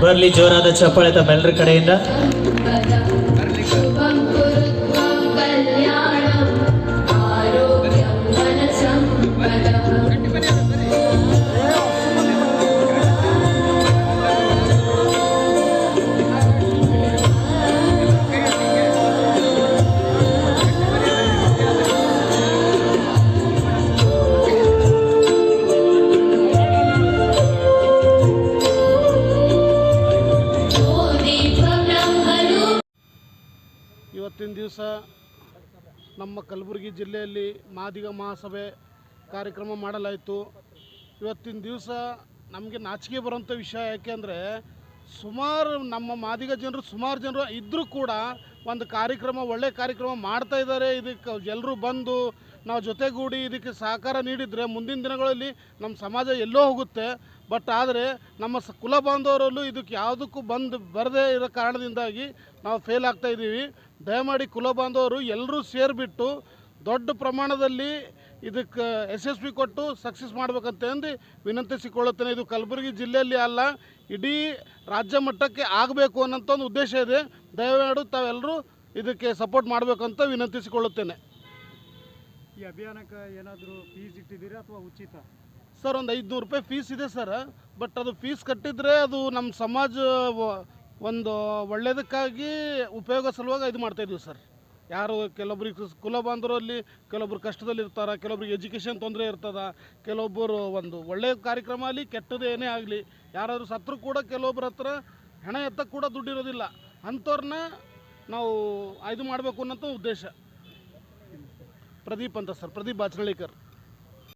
ಬರಲಿ ಜೋರಾದ ಚಪ್ಪಾಳೆ ತಮ್ಮೆಲ್ಲರ ಕಡೆಯಿಂದ. ಇವತ್ತಿನ ದಿವಸ ನಮ್ಮ ಕಲಬುರಗಿ ಜಿಲ್ಲೆಯಲ್ಲಿ ಮಾದಿಗ ಮಹಾಸಭೆ ಕಾರ್ಯಕ್ರಮ ಮಾಡಲಾಯಿತು. ಇವತ್ತಿನ ದಿವಸ ನಮಗೆ ನಾಚಿಕೆ ಬರುವಂಥ ವಿಷಯ ಯಾಕೆಂದರೆ ಸುಮಾರು ನಮ್ಮ ಮಾದಿಗ ಜನರು, ಸುಮಾರು ಜನರು ಇದ್ದರೂ ಕೂಡ ಒಂದು ಕಾರ್ಯಕ್ರಮ, ಒಳ್ಳೆ ಕಾರ್ಯಕ್ರಮ ಮಾಡ್ತಾ ಇದ್ದಾರೆ. ಇದಕ್ಕೆ ಎಲ್ಲರೂ ಬಂದು ನಾವು ಜೊತೆಗೂಡಿ ಇದಕ್ಕೆ ಸಹಕಾರ ನೀಡಿದರೆ ಮುಂದಿನ ದಿನಗಳಲ್ಲಿ ನಮ್ಮ ಸಮಾಜ ಎಲ್ಲೋ ಹೋಗುತ್ತೆ. ಬಟ್ ಆದರೆ ನಮ್ಮ ಸ ಕುಲ ಬಾಂಧವರಲ್ಲೂ ಇದಕ್ಕೆ ಯಾವುದಕ್ಕೂ ಬಂದು ಬರದೇ ಇರೋ ಕಾರಣದಿಂದಾಗಿ ನಾವು ಫೇಲ್ ಆಗ್ತಾ ಇದ್ದೀವಿ. ದಯಮಾಡಿ ಕುಲ ಬಾಂಧವರು ಎಲ್ಲರೂ ಸೇರಿಬಿಟ್ಟು ದೊಡ್ಡ ಪ್ರಮಾಣದಲ್ಲಿ ಇದಕ್ಕೆ ಯಶಸ್ವಿ ಕೊಟ್ಟು ಸಕ್ಸಸ್ ಮಾಡ್ಬೇಕಂತಂದು ವಿನಂತಿಸಿಕೊಳ್ಳುತ್ತೇನೆ. ಇದು ಕಲಬುರಗಿ ಜಿಲ್ಲೆಯಲ್ಲಿ ಅಲ್ಲ, ಇಡೀ ರಾಜ್ಯ ಮಟ್ಟಕ್ಕೆ ಆಗಬೇಕು ಅನ್ನೋಂಥ ಒಂದು ಉದ್ದೇಶ ಇದೆ. ದಯಮಾಡು ತಾವೆಲ್ಲರೂ ಇದಕ್ಕೆ ಸಪೋರ್ಟ್ ಮಾಡಬೇಕಂತ ವಿನಂತಿಸಿಕೊಳ್ಳುತ್ತೇನೆ. ಈ ಅಭಿಯಾನಕ್ಕೆ ಏನಾದರೂ ಫೀಸ್ ಇಟ್ಟಿದ್ದೀರಾ ಅಥವಾ ಉಚಿತ? ಸರ್, ಒಂದು ಐದುನೂರು ರೂಪಾಯಿ ಫೀಸ್ ಇದೆ ಸರ್. ಬಟ್ ಅದು ಫೀಸ್ ಕಟ್ಟಿದರೆ ಅದು ನಮ್ಮ ಸಮಾಜ ಒಂದು ಒಳ್ಳೆಯದಕ್ಕಾಗಿ ಉಪಯೋಗ ಸಲುವಾಗಿ ಇದು ಮಾಡ್ತಾಯಿದ್ವಿ ಸರ್. ಯಾರು ಕೆಲವೊಬ್ರಿಗೆ ಕುಲ ಬಾಂಧವರಲ್ಲಿ ಕೆಲವೊಬ್ರು ಕಷ್ಟದಲ್ಲಿ ಇರ್ತಾರೆ, ಕೆಲವೊಬ್ರಿಗೆ ಎಜುಕೇಷನ್ ತೊಂದರೆ ಇರ್ತದ, ಕೆಲವೊಬ್ಬರು ಒಂದು ಒಳ್ಳೆಯ ಕಾರ್ಯಕ್ರಮ ಆಗಲಿ, ಕೆಟ್ಟದ್ದು ಆಗಲಿ, ಯಾರಾದರೂ ಸತ್ರು ಕೂಡ ಕೆಲವೊಬ್ಬರ ಹತ್ರ ಹೆಣ ಎತ್ತಕ್ಕೆ ಕೂಡ ದುಡ್ಡಿರೋದಿಲ್ಲ. ಅಂಥವ್ರನ್ನ ನಾವು ಇದು ಮಾಡಬೇಕು ಅನ್ನೋಂಥ ಉದ್ದೇಶ. ಪ್ರದೀಪ್ ಅಂತ ಸರ್ ಪ್ರದೀಪ್ ಬಾಚನಳ್ಳಿಕರ್